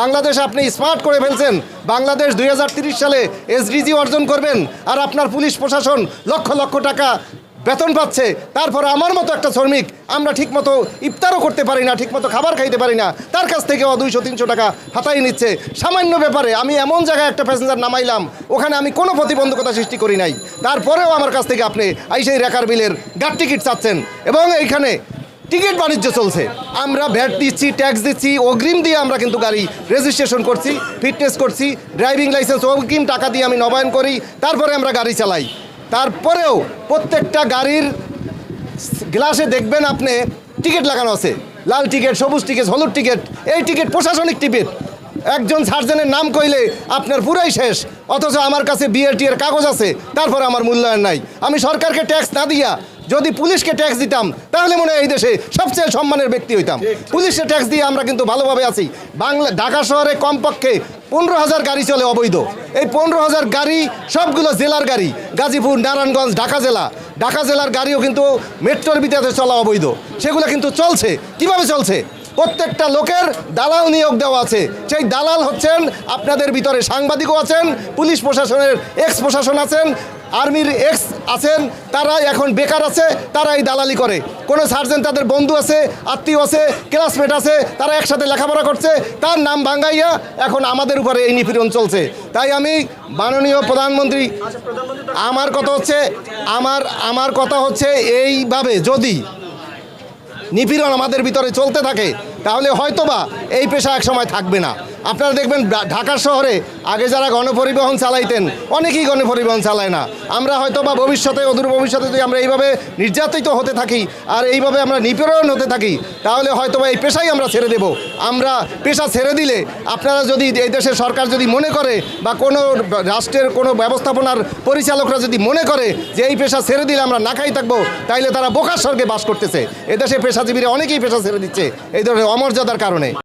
বাংলাদেশ আপনি স্মার্ট করে ফেলছেন। বাংলাদেশ দুই সালে এসডিজি অর্জন করবেন আর আপনার পুলিশ প্রশাসন লক্ষ লক্ষ টাকা বেতন পাচ্ছে। তারপরে আমার মতো একটা শ্রমিক আমরা ঠিকমতো ইফতারও করতে পারি না, ঠিকমতো খাবার খাইতে পারি না, তার কাছ থেকেও দুইশো, তিনশো টাকা হাতাই নিচ্ছে। সামান্য ব্যাপারে আমি এমন জায়গায় একটা প্যাসেঞ্জার নামাইলাম, ওখানে আমি কোনো প্রতিবন্ধকতা সৃষ্টি করি নাই। তারপরেও আমার কাছ থেকে আপনি এই রেকার বিলের গাড় টিকিট চাচ্ছেন। এবং এইখানে টিকিট বাণিজ্য চলছে। আমরা ভ্যাট দিচ্ছি, ট্যাক্স দিচ্ছি, অগ্রিম দিয়ে আমরা কিন্তু গাড়ি রেজিস্ট্রেশন করছি, ফিটনেস করছি, ড্রাইভিং লাইসেন্স, অগ্রিম টাকা দিয়ে আমি নবায়ন করি, তারপরে আমরা গাড়ি চালাই। তারপরেও প্রত্যেকটা গাড়ির গ্লাসে দেখবেন আপনি, টিকিট লাগানো আছে। লাল টিকিট, সবুজ টিকিট, হলুদ টিকিট, এই টিকিট প্রশাসনিক টিকিট। একজন সার্জনের নাম কইলে আপনার পুরাই শেষ, অথচ আমার কাছে বিএলটি এর কাগজ আছে, তারপরে আমার মূল্যায়ন নাই। আমি সরকারকে ট্যাক্স না দিয়া যদি পুলিশকে ট্যাক্স দিতাম তাহলে মনে হয় এই দেশে সবচেয়ে সম্মানের ব্যক্তি হইতাম। পুলিশে ট্যাক্স দিয়ে আমরা কিন্তু ভালোভাবে আছি। বাংলা ঢাকা শহরে কমপক্ষে পনেরো হাজার গাড়ি চলে অবৈধ। এই পনেরো হাজার গাড়ি সবগুলো জেলার গাড়ি গাজীপুর নারায়ণগঞ্জ ঢাকা জেলা। ঢাকা জেলার গাড়িও কিন্তু মেট্রোর ভিতরে চলা অবৈধ। সেগুলো কিন্তু চলছে। কীভাবে চলছে? প্রত্যেকটা লোকের দালাল নিয়োগ দেওয়া আছে। সেই দালাল হচ্ছেন আপনাদের ভিতরে সাংবাদিকও আছেন পুলিশ প্রশাসনের এক্স প্রশাসন আছেন আর্মির এক্স আছেন তারা এখন বেকার আছে তারা এই দালালি করে। কোনো সার্জেন তাদের বন্ধু আছে, আত্মীয় আছে, ক্লাসমেট আছে, তারা একসাথে লেখাপড়া করছে, তার নাম ভাঙ্গাইয়া এখন আমাদের উপরে এই নিপীড়ন চলছে। তাই আমি মাননীয় প্রধানমন্ত্রী, আমার কথা হচ্ছে, আমার আমার কথা হচ্ছে এইভাবে, যদি নিপীড়ন আমাদের ভিতরে চলতে থাকে, তাহলে হয়তোবা এই পেশা এক সময় থাকবে না। আপনারা দেখবেন ঢা- ঢাকার শহরে আগে যারা গণপরিবহন চালাইতেন, অনেকেই গণপরিবহন চালায় না। আমরা হয়তো বা ভবিষ্যতে, অদূর ভবিষ্যতে যদি আমরা এইভাবে নির্যাতিত হতে থাকি আর এইভাবে আমরা নিপীড়ন হতে থাকি, তাহলে হয়তোবা এই পেশাই আমরা ছেড়ে দেব। আমরা পেশা ছেড়ে দিলে আপনারা যদি এই দেশের সরকার যদি মনে করে বা কোনো রাষ্ট্রের কোনো ব্যবস্থাপনার পরিচালকরা যদি মনে করে যে এই পেশা ছেড়ে দিলে আমরা না খাই থাকব, তাইলে তারা বোকার স্বর্গে বাস করতেছে। এদেশে পেশাজীবীরা অনেকেই পেশা ছেড়ে দিচ্ছে এই ধরনের অমর্যাদার কারণে।